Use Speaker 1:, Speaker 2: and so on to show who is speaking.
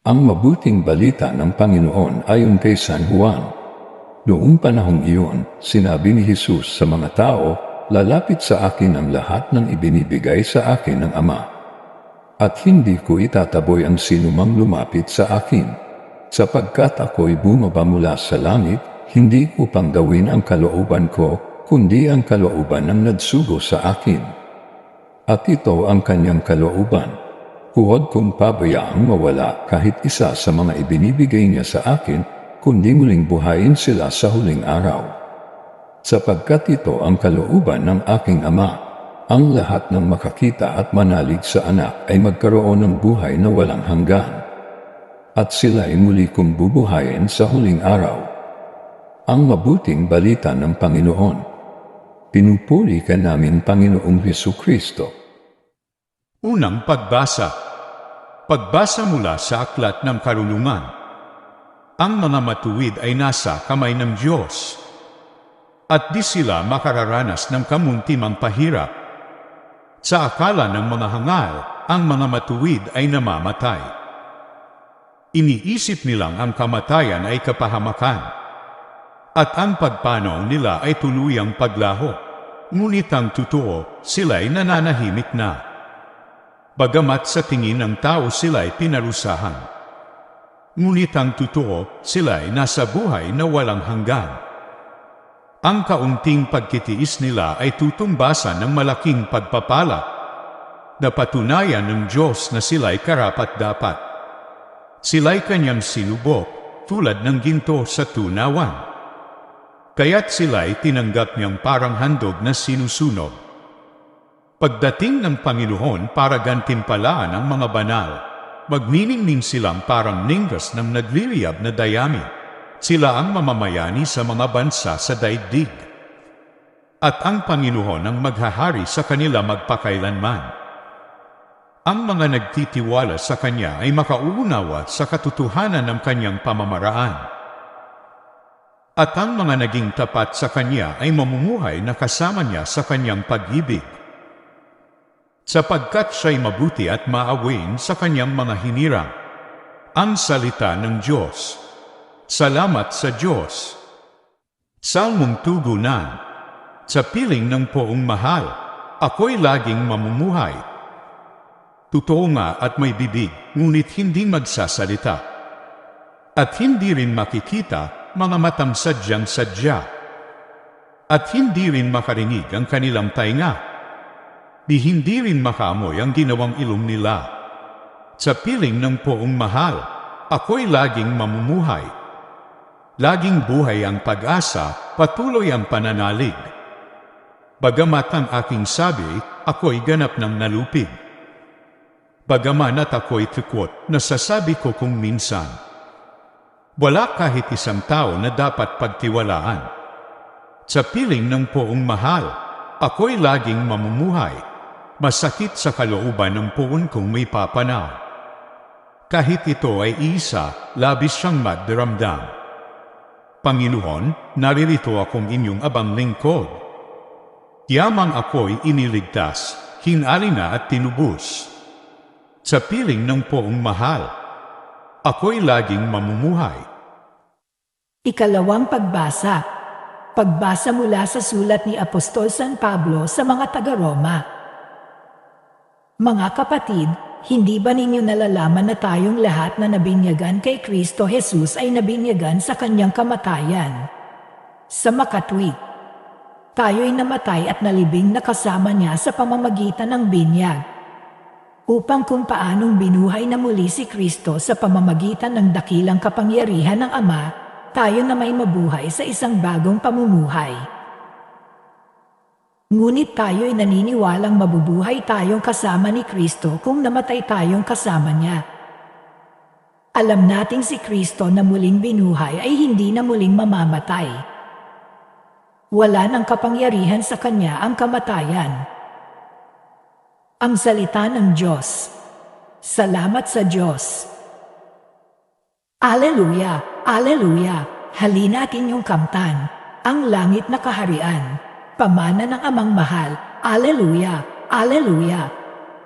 Speaker 1: Ang mabuting balita ng Panginoon ayon kay San Juan. Noong panahong iyon, sinabi ni Jesus sa mga tao, Lalapit sa akin ang lahat ng ibinibigay sa akin ng Ama. At hindi ko itataboy ang sinumang lumapit sa akin. Sapagkat ako'y bumaba mula sa langit, hindi ko pang gawin ang kalooban ko, kundi ang kalooban ng nagsugo sa akin. At ito ang kanyang kalooban. Huwag kong pabayaang mawala kahit isa sa mga ibinibigay niya sa akin, kundi muling buhayin sila sa huling araw. Sapagkat ito ang kalooban ng aking ama, ang lahat ng makakita at manalig sa anak ay magkaroon ng buhay na walang hanggan. At sila ay muli kong bubuhayin sa huling araw. Ang mabuting balita ng Panginoon. Pinupuri ka namin Panginoong Heso Kristo.
Speaker 2: Unang pagbasa. Pagbasa mula sa aklat ng karunungan. Ang mga matuwid ay nasa kamay ng Diyos. At di sila makararanas ng kamuntimang pahirap. Sa akala ng mga hangal, ang mga matuwid ay namamatay. Iniisip nilang ang kamatayan ay kapahamakan. At ang pagpanaw nila ay tuluyang paglaho. Ngunit ang totoo, sila'y nananahimik na. Bagamat sa tingin ng tao sila'y pinarusahan. Ngunit ang totoo, sila'y nasa buhay na walang hanggan. Ang kaunting pagkitiis nila ay tutumbasan ng malaking pagpapala na patunayan ng Diyos na sila'y karapat-dapat. Sila'y kanyang sinubok tulad ng ginto sa tunawan. Kaya't sila'y tinanggap niyang parang handog na sinusunog. Pagdating ng Panginoon para gantimpalaan ang mga banal, magniningning silang parang ninggas ng nagliliyab na dayami. Sila ang mamamayani sa mga bansa sa daigdig. At ang Panginoon ang maghahari sa kanila magpakailanman. Ang mga nagtitiwala sa Kanya ay makauunawa sa katotohanan ng Kanyang pamamaraan. At ang mga naging tapat sa Kanya ay mamumuhay na kasama Niya sa Kanyang pag-ibig. Sapagkat siya'y mabuti at maawain sa Kanyang mga hinirang. Ang salita ng Diyos. Salamat sa Diyos. Salmong tugunan. Sa piling ng poong mahal, ako'y laging mamumuhay. Totoo nga at may bibig, ngunit hindi magsasalita. At hindi rin makikita mga matang sadya. At hindi rin makarinig ang kanilang tainga. Di hindi rin makaamoy ang ginawang ilong nila. Sa piling ng poong mahal, ako'y laging mamumuhay Laging buhay ang pag-asa, patuloy ang pananalig. Bagamat ang aking sabi, ako'y ganap ng nalupig. Bagaman at ako'y tukot, nasasabi ko kung minsan. Wala kahit isang tao na dapat pagtiwalaan. Sa piling ng poong mahal, ako'y laging mamumuhay. Masakit sa kalooban ng poon kong may papanaw. Kahit ito ay isa, labis siyang magdaramdam. Panginoon, naririto akong inyong abang lingkod. Yamang ako'y iniligtas, hinali na at tinubos. Sa piling ng poong mahal, ako'y laging mamumuhay.
Speaker 3: Ikalawang pagbasa. Pagbasa mula sa sulat ni Apostol San Pablo sa mga taga-Roma. Mga kapatid, hindi ba ninyo nalalaman na tayong lahat na nabinyagan kay Kristo Jesus ay nabinyagan sa kanyang kamatayan? Sa makatwid, tayo'y namatay at nalibing na kasama niya sa pamamagitan ng binyag. Upang kung paanong binuhay na muli si Kristo sa pamamagitan ng dakilang kapangyarihan ng Ama, tayo na may mabuhay sa isang bagong pamumuhay. Ngunit tayo ay naniniwalang mabubuhay tayong kasama ni Kristo kung namatay tayong kasama niya. Alam nating si Kristo na muling binuhay ay hindi na muling mamamatay. Wala ng kapangyarihan sa Kanya ang kamatayan. Ang salita ng Diyos. Salamat sa Diyos. Aleluya! Aleluya! Halinatin yung kamtan, ang langit na kaharian pamana ng amang mahal. Aleluya! Aleluya!